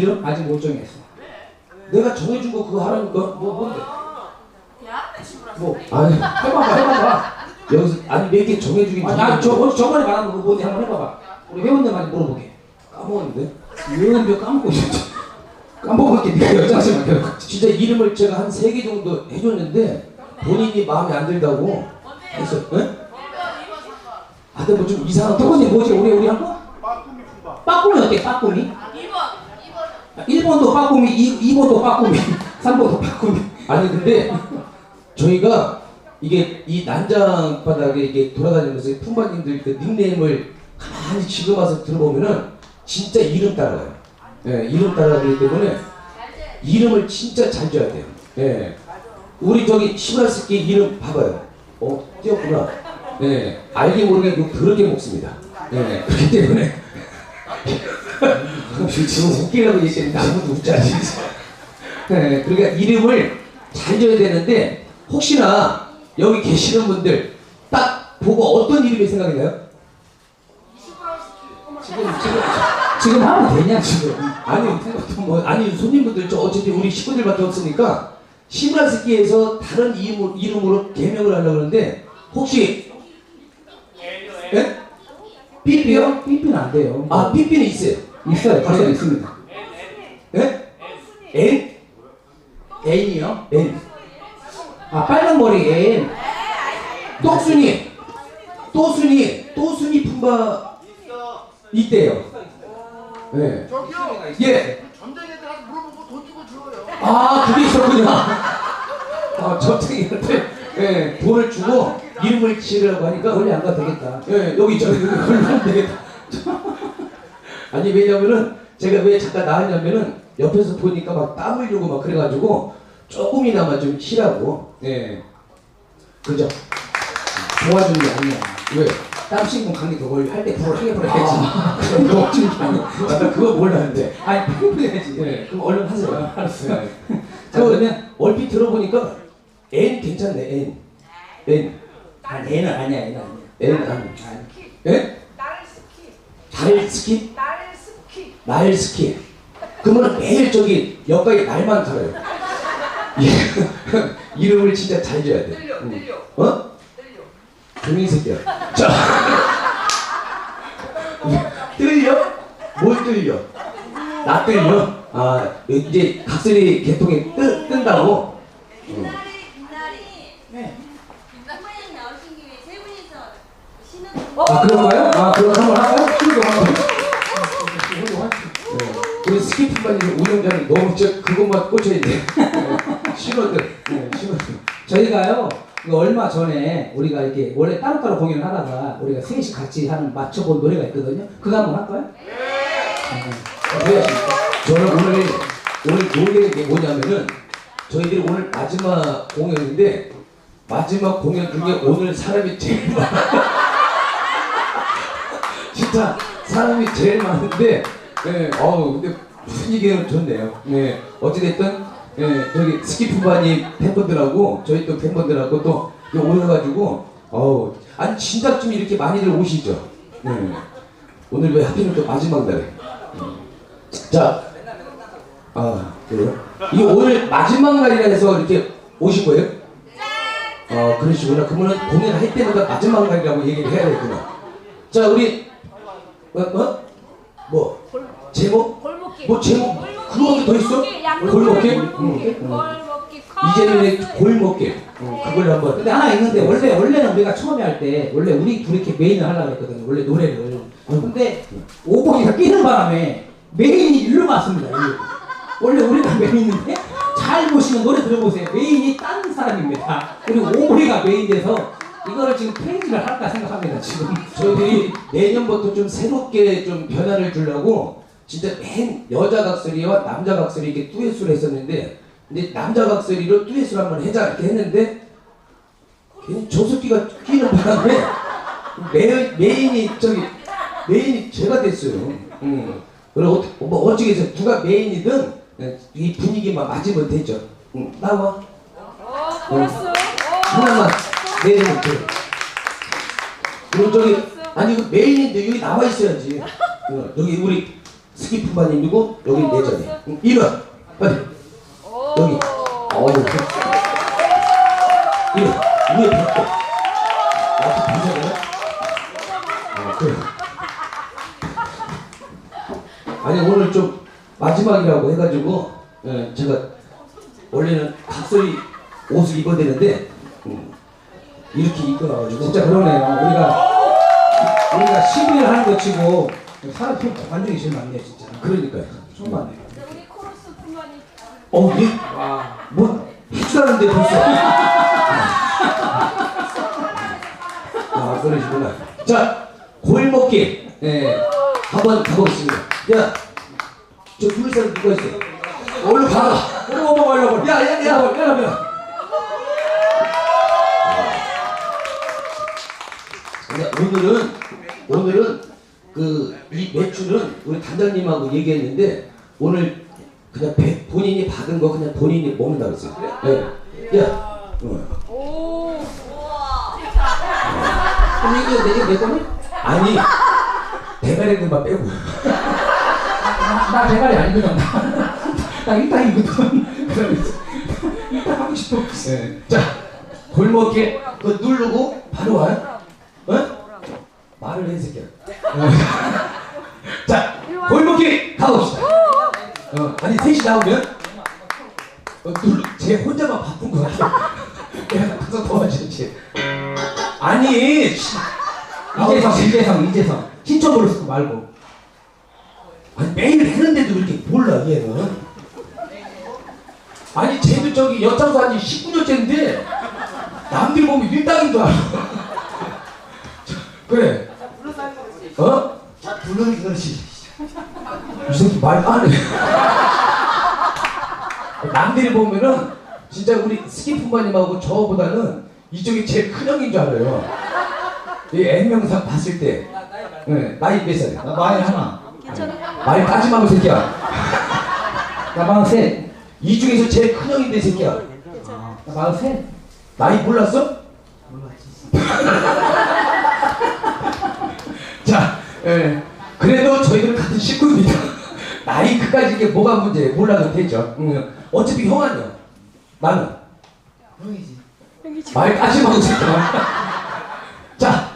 이름 아직 못 정했어. 내가 정해준 거 그거 하라니까 뭐 뭔데? 뭐 아니 해봐봐, 해봐봐. 여기서 아니 몇 개 정해주긴 아니, 아니 저 뭐, 저번에 말한 거 뭔지 한번 해봐봐. 우리 회원님한테 물어보게. 까먹었는데 회원님 까먹고 있었지. 까먹었게 네가 계속. 진짜 이름을 제가 한 세 개 정도 해줬는데 본인이 마음에 안 들다고 해서 응? 아 근데 뭐 좀 이상한 거 두분이 뭐지? 우리 우리 한 거? 빠꾸미. 빠꾸미 어때? 빠꾸미? 1번도 빠꾸미, 2, 2번도 빠꾸미, 3번도 빠꾸미. 아니 근데 저희가 이게 이 난장 바닥에 이게 돌아다니면서 품바님들 그 닉네임을 가만히 지금 와서 들어보면은 진짜 이름 따라가요. 예, 이름 따라가기 때문에 이름을 진짜 잘 줘야 돼요. 예. 우리 저기 시브라스키 이름 봐봐요. 어, 띄었구나. 예, 알게 모르게 욕 더럽게 먹습니다. 예, 그렇기 때문에. 지금 웃기려고 아무도 웃지 않지. 네, 그러니까 이름을 잘 줘야 되는데 혹시나 여기 계시는 분들 딱 보고 어떤 이름이 생각이 나요? 지금, 지금, 지금 하면 되냐, 지금. 아니 또뭐 아니 손님분들 저 어차피 우리 식구들밖에 없으니까 시브라스키에서 다른 이름, 이름으로 개명을 하려고 그러는데 혹시 예? 삐삐요? 삐삐는 안 돼요. 아 삐삐는 있어요. 있어요. 가서 있습니다. 예? N? N이요? N. 아, 빨간 머리 N. 똑순이 또순이 또순이 품바 있대요. 예. 저기요. 예. 전쟁 애들 한테 물어보고 돈 주고 줘요. 아 그게 있었군요. 아 저택이한테 예, 돈을 주고 이름을 지으라고 하니까 원래 안 가도 되겠다. 예, 여기 저 여기 걸리면 되겠다. 아니 왜냐면은 제가 왜 잠깐 나왔냐면은 옆에서 보니까 막 땀 흘리고 막 그래가지고 조금이나마 좀 쉬라고. 예. 그죠? 도와주는 게 아니야. 왜? 땀 씻고 더 걸려. 할때 그걸 하게 버려야지. 그럼 너 어찌 아니. 아, 나 그거 몰랐는데. 아니, 팽팽해야지. 예, 그럼 얼른 하세요. 알았어요. 예. 자, 그러면 얼핏 들어보니까 N 괜찮네 N. N. 아, N은 아니야, N은 아니야. N 아니. 아니. 예? 나를 스키, 달 스키? 나를 스키. 날 스키. 그러면 매일 저기 역가에 날만 갈아요. 예. 이름을 진짜 잘 지어야 돼. 들려, 응. 들려, 어? 들려. 종이 새끼야. 자. 뜰려? 뭘 뜰려? 나 뜰려? 아, 이제 각설이 개통이 뜨, 뜬다고? 빛나리 빛나리 네. 김에 세 분이서 신은 아, 그런가요? 아, 그럼 한번 할까요? 스키프반님 운영자는 너무 저 그것만 꽂혀야 돼. 신호들. 네, 신호들. 저희가요 얼마 전에 우리가 이렇게 원래 따로따로 공연을 하다가 우리가 셋이 같이 하는 맞춰본 노래가 있거든요 그거 한번 할까요? 네. 저는 오늘 오늘 노래 게 뭐냐면은 저희들이 오늘 마지막 공연인데 마지막 공연 중에 오늘 사람이 제일 많아. 진짜 사람이 제일 많은데 네, 어우 근데 분위기는 좋네요. 네, 어찌됐든 네, 저기 스키프바니 팬분들하고 저희 또 팬분들하고 또 오셔가지고 어우 아니 진짜 좀 이렇게 많이들 오시죠. 네. 오늘 왜 하필이면 또 마지막 날에 자, 아, 그래요? 이게 오늘 마지막 날이라 해서 이렇게 오신 거예요? 아, 그러시구나. 그러면 공연할 때마다 마지막 날이라고 얘기를 해야 되구나. 자, 우리, 뭐, 뭐? 뭐? 제목? 뭐 제목? 그거밖에 더 있어? 골목길? 응. 골목길. 이제는 골목길. 응, 그걸 한번. 근데 하나 있는데 원래 원래는 우리가 처음에 할 때 원래 우리 둘이 이렇게 메인을 하려고 했거든요 원래 노래를 근데 오복이가 끼는 바람에 메인이 일로 갔습니다 일로. 원래 우리가 메인인데 잘 보시면 노래 들어보세요 메인이 딴 사람입니다 그리고 오복이가 메인 돼서 이거를 지금 페이지를 할까 생각합니다 지금 저희들이 내년부터 좀 새롭게 좀 변화를 주려고 진짜 맨 여자 각설이와 남자 각설이 이렇게 듀엣을 했었는데 근데 남자 각설이로 듀엣을 한번 해자 이렇게 했는데 괜히 조석기가 끼는 바람에 메인, 메인이 저기 메인이 제가 됐어요. 음. 그리고 어떻게 뭐 해서 누가 메인이든 이 분위기만 맞으면 되죠. 음, 나와 어. 어. 하나만 내리면 돼. 그리고 저기 아니 그 메인인데 여기 나와 있어야지. 어, 여기 우리 스키 품바님이고 여기 내전이. 응, 이름 빨리 여기. 어우. 이름 위에 벽도. 어떻게 보셔야 아 그래. 아니 오늘 좀 마지막이라고 해가지고 예, 제가 원래는 각설이 옷을 입어야 되는데 음, 이렇게 입고 나와가지고 진짜 그러네요. 우리가 우리가 시비를 하는 것 치고 사람 편 관중이 제일 많네 진짜. 그러니까요. 정말 많네. 우리 코러스 품만이 어, 예? 뭐 해주라는데 벌써. 아, 그러시구나. 자, 골목길. 예, 한번 가보겠습니다. 야, 저 부를 사람 누가 있어? 얼른 가라. 어머 어머. 야, 야, 야, 야, 야. 근데 오늘은 오늘은 그 이 매출은 우리 단장님하고 얘기했는데 오늘 그냥 배- 본인이 받은 거 그냥 본인이 먹는다 그랬어요. 예. 야, 어. 오 우와 그럼 이거 내 이거 내 거니? 아니 대가리들만 빼고. 나, 나 대가리 아니거든. 나, 나 일당이거든. 그러면서 일당 하고 싶어. 예. 자, 골목길 그 누르고 바로 와요. 어? 말을 해, 이 새끼야. 어. 자, 골목길 가봅시다. 어, 아니, 셋이 나오면, 어, 누르, 쟤 혼자만 바쁜 거 같아. 내가 가서 도와주지. 아니, 씨. 이재성, 이재성, 이재성. 신청 부르스 말고. 아니, 매일 했는데도 이렇게 몰라, 얘는. 아니, 쟤도 저기 여창수 한지 19년째인데, 남들 보면 일당인 줄 알아. 그래. 어? 자, 부르는 그릇이. 이 새끼 말안 해. 남들이 보면은 진짜 우리 스키프마님하고 저보다는 이쪽이 제일 큰 형인 줄 알아요. 이 N명상 봤을 때. 네, 나이 몇 살이야? 나 마흔 하나. 말 까지 마고 새끼야. 나 마흔 셋. 이 중에서 제일 큰 형인데 이 새끼야. 나 마흔 셋. 나이 몰랐어? 자, 예. 그래도 저희들 같은 식구입니다. 나이 그까지 이게 뭐가 문제 몰라도 되죠. 응. 어차피 형 아니야. 나는 형이지. 말 까지 마고 새끼야. 자,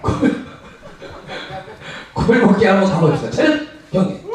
골, 골목길 한번 가봅시다. 차렷 경기.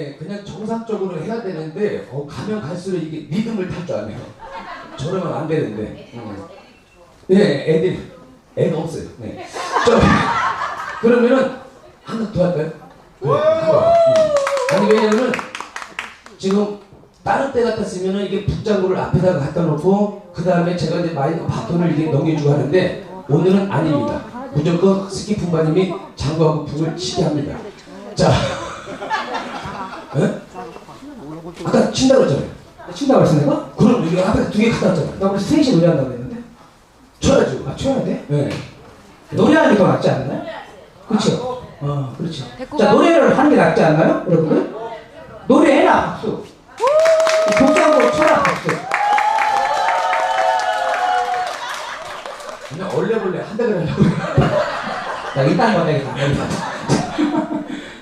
예, 그냥 정상적으로 해야 되는데 어, 가면 갈수록 이게 리듬을 탈 줄 아네요. 저러면 안 되는데. 음. 네, 애들 애가 없어요. 네. 저, 그러면은 하나 더 할까요? 네, 하나. 음. 아니 왜냐면 지금 다른 때 같았으면은 이게 북장구를 앞에다가 갖다 놓고 그 다음에 제가 이제 마이크 바톤을 이게 넘겨주고 하는데 오늘은 아닙니다. 무조건 스키 품바님이 장구하고 북을 치게 합니다. 자, 예? 아까 친다고 했잖아요. 친다고 했어 내가? 그럼 이거 앞에 두개 갖다 놨잖아요. 나 우리 셋이 노래한다고 했는데 쳐야죠. 아 쳐야 돼? 네. 노래하는 게 더 낫지 않나요? 그렇죠? 어 그렇죠 자 가. 노래를 하는 게 낫지 않나요 여러분들? 노래해라 박수 복장으로 쳐라 박수 그냥 얼레벌레 한다 그러려고. 자거 되겠다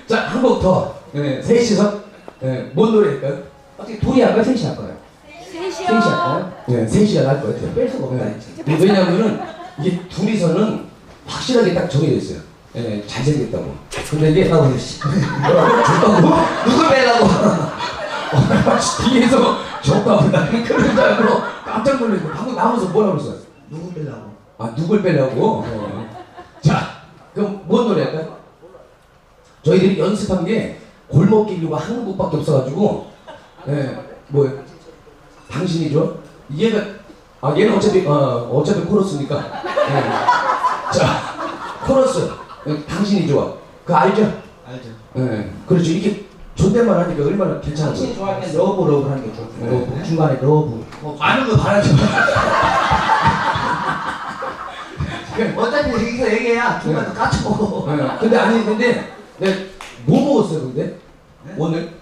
자, 한 곡 더. 네, 셋이서. 네, 뭔 노래일까요? 어떻게 둘이 할까요? 셋이 할까요? 셋이 할까요? 네, 셋이가 나을 것 같아요. 뺄 수가 없다 네. 왜냐면은 이게 둘이서는 확실하게 딱 정해져 있어요. 예, 잘생겼다고. 근데 이게 뭐라고? 줬다고? 누굴 빼라고? 어, 뒤에서 줬다고 나는 그런 줄 알고 깜짝 놀랐고 방금 나오면서 뭐라고 그랬어? 누구 빼려고? 아 누굴 빼려고? 어. 자, 그럼 뭔 노래 할까요? 저희들이 연습한 게 골목길이고 하는 곳밖에 없어가지고 예, 뭐 당신이죠? 얘가 아 얘는 어차피 어 어차피 코러스니까 예. 자 코러스 예, 당신이 좋아 그거 알죠? 알죠. 예, 그렇죠 이렇게 존댓말 하니까 얼마나 괜찮아 당신이 좋아할 땐 러브 러브 하는 게 좋아 네. 러브 중간에 러브 뭐 많은 거 바라지 마. 어차피 여기서 얘기해야 중간에 까쳐먹어. 예, 근데 아니 근데 내가 뭐 먹었어요 근데 오늘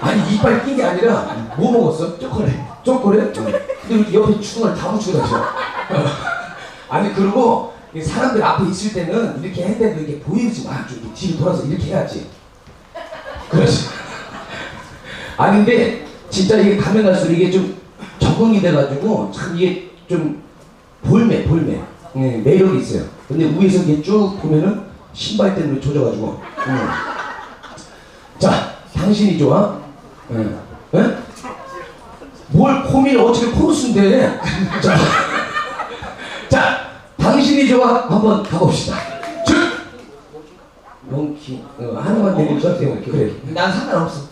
아니 이빨 낀 게 아니라 뭐 먹었어? 초콜릿. 초콜릿? 근데 왜 옆에 주둥을 다 붙이고 다녀 아니 그리고 이 사람들 앞에 있을 때는 이렇게 했는데도 이게 보이지 마. 좀 이렇게 뒤로 돌아서 이렇게 해야지. 그렇지. 아니 근데 진짜 이게 가면 갈수록 이게 좀 적응이 돼가지고 참 이게 좀 볼매 볼매 네, 매력이 있어요. 근데 위에서 이렇게 쭉 보면은 신발 때문에 조져가지고. 응. 자 당신이 좋아? 응. 응? 뭘 코미를 어떻게 코르스인데? 자, 자, 당신이 좋아 한번 가봅시다. 쭉. 롱키 어, 하나만? 네, 그래. 난 상관없어.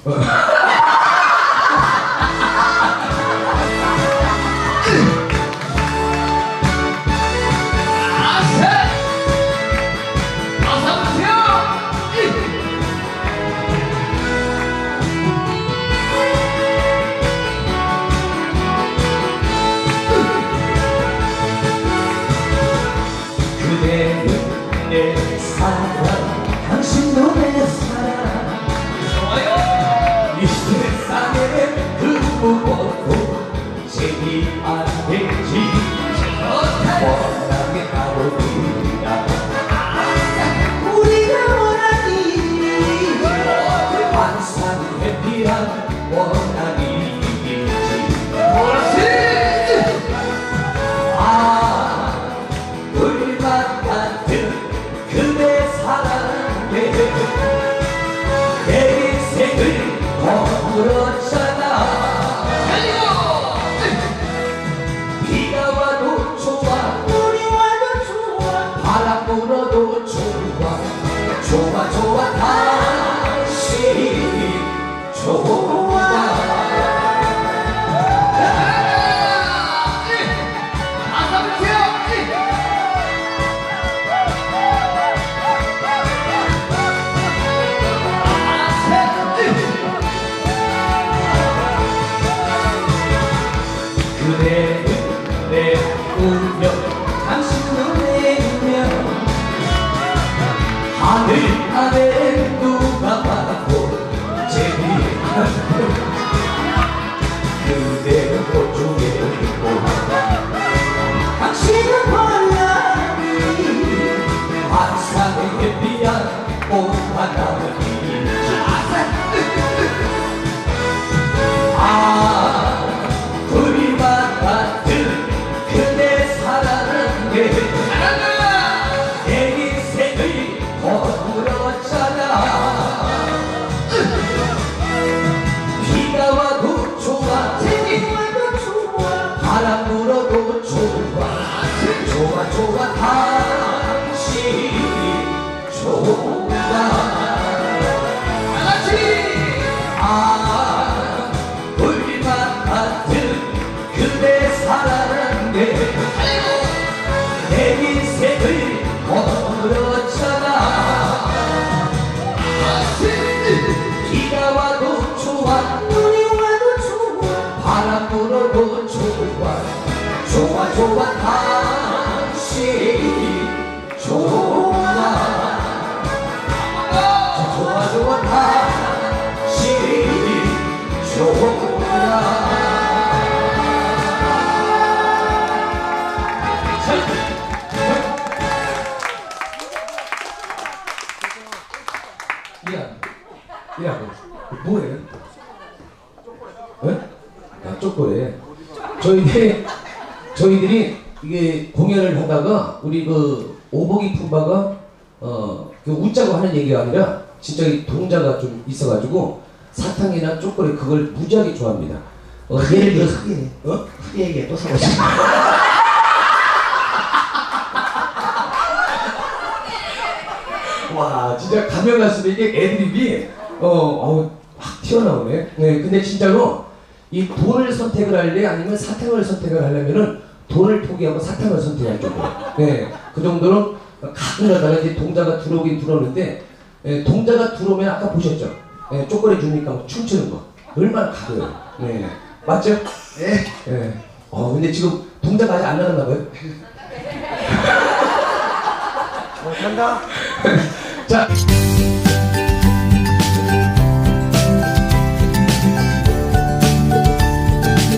원 my melody. 사 저희들이, 저희들이 이게 공연을 하다가 우리 그 오복이 품바가 어, 그 웃자고 하는 얘기가 아니라 진짜 이 동자가 좀 있어가지고 사탕이나 쪼꼬리 그걸 무지하게 좋아합니다. 어, 예를 들어서, 크게 어? 크게 얘기해 또 사고 싶어 와 진짜 가면 갈수록 이게 애드립이 어, 어우 확 튀어나오네. 네, 근데 진짜로 이 돈을 선택을 할래 아니면 사탕을 선택을 하려면은 돈을 포기하고 사탕을 선택할 정도. 네, 그 정도로 가끔 가다가 이제 동자가 들어오긴 들어오는데 예, 동자가 들어오면 아까 보셨죠? 예, 쪼꼬리 주니까 막 춤추는 거 얼마나 가벼워요. 네, 맞죠? 네 예. 어 근데 지금 동자가 아직 안 나갔나 봐요. 간다 자.